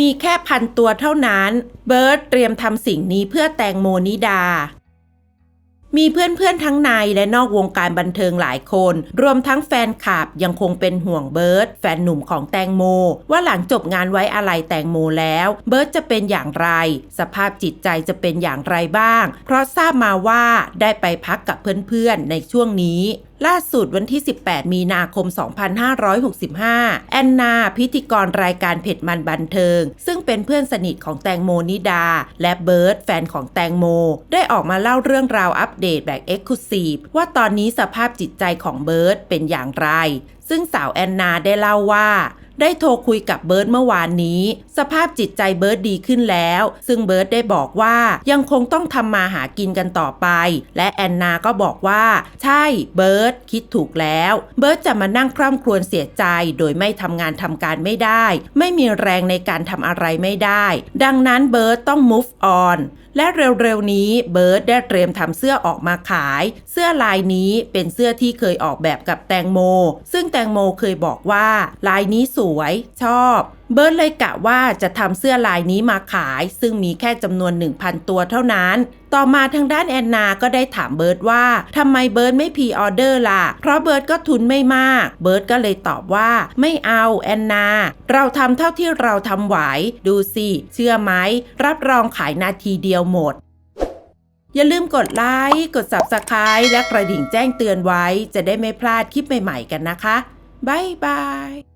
มีแค่พันตัวเท่านั้น เบิร์ตเตรียมทำสิ่งนี้เพื่อแตงโมนิดา มีเพื่อนๆทั้งในและนอกวงการบันเทิงหลายคน รวมทั้งแฟนคลับยังคงเป็นห่วงเบิร์ตแฟนหนุ่มของแตงโม ว่าหลังจบงานไว้อะไรแตงโมแล้ว เบิร์ตจะเป็นอย่างไร สภาพจิตใจจะเป็นอย่างไรบ้าง เพราะทราบมาว่าได้ไปพักกับเพื่อนๆในช่วงนี้ ล่าสุดวันที่ 18 มีนาคม 2565 แอนนา พิธีกรรายการเผ็ดมันบันเทิง ซึ่งเป็นเพื่อนสนิทของแตงโมนิดา และเบิร์ตแฟนของแตงโม ได้ออกมาเล่าเรื่องราวอัปเดตแบบเอ็กซ์คลูซีฟว่าตอนนี้สภาพจิตใจของเบิร์ตเป็นอย่างไร ซึ่งสาวแอนนาได้เล่าว่า ได้โทรคุยกับเบิร์ตเมื่อวานนี้ สภาพจิตใจเบิร์ตดีขึ้นแล้ว ซึ่งเบิร์ตได้บอกว่ายังคงต้องทำมาหากินกันต่อไป และแอนนาก็บอกว่า ใช่เบิร์ตคิดถูกแล้ว เบิร์ตจะมานั่งคร่ำครวญเสียใจ โดยไม่ทำงานทำการไม่ได้ ไม่มีแรงในการทำอะไรไม่ได้ ดังนั้นเบิร์ตต้อง move on และเร็วๆนี้เบิร์ดได้เตรียมทำเสื้อออกมาขาย เสื้อลายนี้เป็นเสื้อที่เคยออกแบบกับแตงโม ซึ่งแตงโมเคยบอกว่า ลายนี้สวย ชอบ เบิร์ดเลยกะว่าจะทำเสื้อลายนี้มาขาย ซึ่งมีแค่จำนวน 1,000 ตัวเท่านั้น ต่อมาทางด้านแอนนาก็ได้ถามเบิร์ดว่าทำไมเบิร์ดไม่พีออเดอร์ล่ะ เพราะเบิร์ดก็ทุนไม่มาก เบิร์ดก็เลยตอบว่า ไม่เอาแอนนา เราทำเท่าที่เราทำไหว ดูสิ เชื่อไหม รับรองขายนาทีเดียวหมดอย่าลืมกดไลค์ กด Subscribe และกระดิ่งแจ้งเตือนไว้ จะได้ไม่พลาดคลิปใหม่ๆกันนะคะ บ๊ายบาย